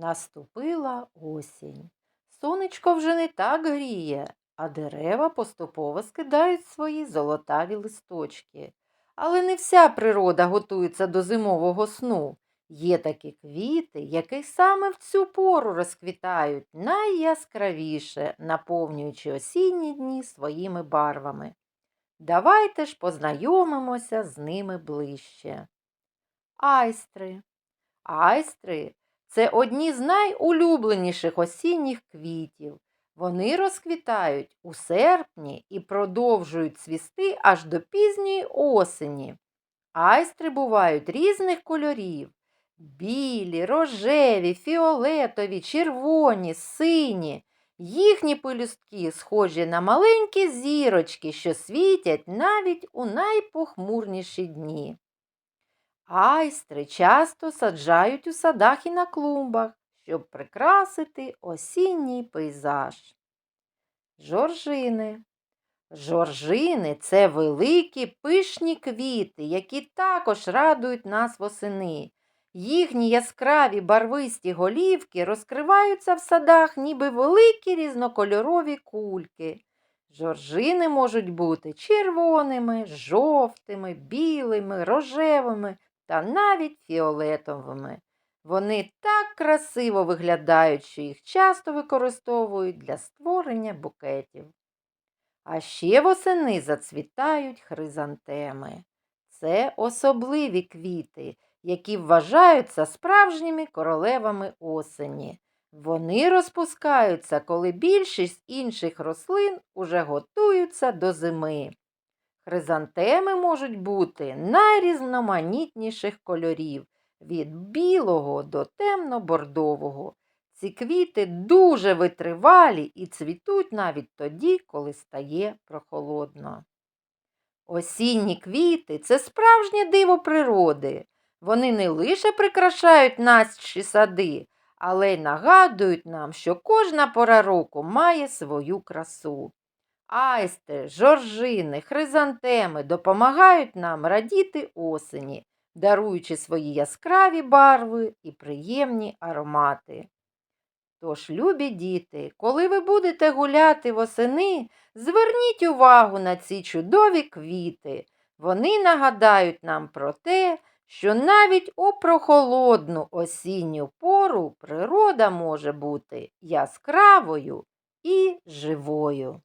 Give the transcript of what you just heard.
Наступила осінь. Сонечко вже не так гріє, а дерева поступово скидають свої золотаві листочки. Але не вся природа готується до зимового сну. Є такі квіти, які саме в цю пору розквітають найяскравіше, наповнюючи осінні дні своїми барвами. Давайте ж познайомимося з ними ближче. Айстри. Айстри це одні з найулюбленіших осінніх квітів. Вони розквітають у серпні і продовжують цвісти аж до пізньої осені. Айстри бувають різних кольорів білі, рожеві, фіолетові, червоні, сині. Їхні пелюстки схожі на маленькі зірочки, що світять навіть у найпохмурніші дні. Айстри часто саджають у садах і на клумбах, щоб прикрасити осінній пейзаж. Жоржини. Жоржини це великі пишні квіти, які також радують нас восени. Їхні яскраві барвисті голівки розкриваються в садах, ніби великі різнокольорові кульки. Жоржини можуть бути червоними, жовтими, білими, рожевими та навіть фіолетовими. Вони так красиво виглядають, що їх часто використовують для створення букетів. А ще восени зацвітають хризантеми. Це особливі квіти, які вважаються справжніми королевами осені. Вони розпускаються, коли більшість інших рослин уже готуються до зими. Хризантеми можуть бути найрізноманітніших кольорів від білого до темно-бордового. Ці квіти дуже витривалі і цвітуть навіть тоді, коли стає прохолодно. Осінні квіти це справжнє диво природи. Вони не лише прикрашають наші сади, але й нагадують нам, що кожна пора року має свою красу. Айсти, жоржини, хризантеми допомагають нам радіти осені, даруючи свої яскраві барви і приємні аромати. Тож, любі діти, коли ви будете гуляти восени, зверніть увагу на ці чудові квіти. Вони нагадають нам про те, що навіть у прохолодну осінню пору природа може бути яскравою і живою.